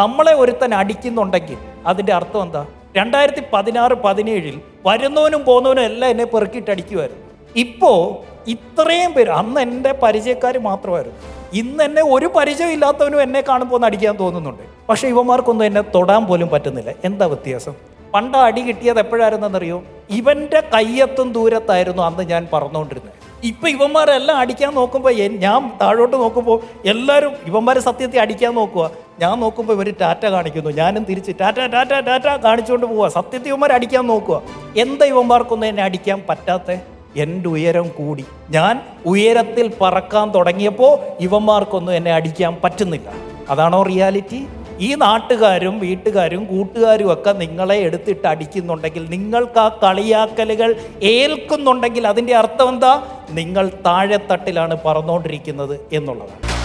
നമ്മളെ ഒരുത്തൻ അടിക്കുന്നുണ്ടെങ്കിൽ അതിന്റെ അർത്ഥം എന്താ? രണ്ടായിരത്തി പതിനാറ് പതിനേഴിൽ വരുന്നവനും പോകുന്നവനും എല്ലാം എന്നെ പെറുക്കിയിട്ട് അടിക്കുമായിരുന്നു ഇപ്പോൾ ഇത്രയും പേര് അന്ന് എന്റെ പരിചയക്കാർ മാത്രമായിരുന്നു. ഇന്ന് എന്നെ ഒരു പരിചയം ഇല്ലാത്തവനും എന്നെ കാണുമ്പോൾ ഒന്ന് അടിക്കാൻ തോന്നുന്നുണ്ട്. പക്ഷേ ഇവന്മാർക്കൊന്നും എന്നെ തൊടാൻ പോലും പറ്റുന്നില്ല. എന്താ വ്യത്യാസം? പണ്ട് അടി കിട്ടിയത് എപ്പോഴായിരുന്നെന്നറിയോ? ഇവന്റെ കയ്യെത്തും ദൂരത്തായിരുന്നു അന്ന് ഞാൻ പറഞ്ഞുകൊണ്ടിരുന്നത്. ഇപ്പൊ ഇവന്മാരെല്ലാം അടിക്കാൻ നോക്കുമ്പോൾ ഞാൻ താഴോട്ട് നോക്കുമ്പോൾ എല്ലാവരും ഇവന്മാരെ സത്യത്തെ അടിക്കാൻ നോക്കുക ഞാൻ നോക്കുമ്പോൾ ഇവർ ടാറ്റ കാണിക്കുന്നു. ഞാനും തിരിച്ച് ടാറ്റ ടാറ്റ ടാറ്റ കാണിച്ചുകൊണ്ട് പോവുക സത്യത്തെ ഇവന്മാർ അടിക്കാൻ നോക്കുക എന്താ ഇവന്മാർക്കൊന്നും എന്നെ അടിക്കാൻ പറ്റാത്ത? എന്റെ ഉയരം കൂടി. ഞാൻ ഉയരത്തിൽ പറക്കാൻ തുടങ്ങിയപ്പോൾ ഇവന്മാർക്കൊന്നും എന്നെ അടിക്കാൻ പറ്റുന്നില്ല. അതാണോ റിയാലിറ്റി ഈ നാട്ടുകാരും വീട്ടുകാരും കൂട്ടുകാരും ഒക്കെ നിങ്ങളെ എടുത്തിട്ട് അടിക്കുന്നുണ്ടെങ്കിൽ നിങ്ങൾക്ക് ആ കളിയാക്കലുകൾ ഏൽക്കുന്നുണ്ടെങ്കിൽ അതിന്റെ അർത്ഥം എന്താ? നിങ്ങൾ താഴെത്തട്ടിലാണ് പറന്നുകൊണ്ടിരിക്കുന്നത് എന്നുള്ളതാണ്.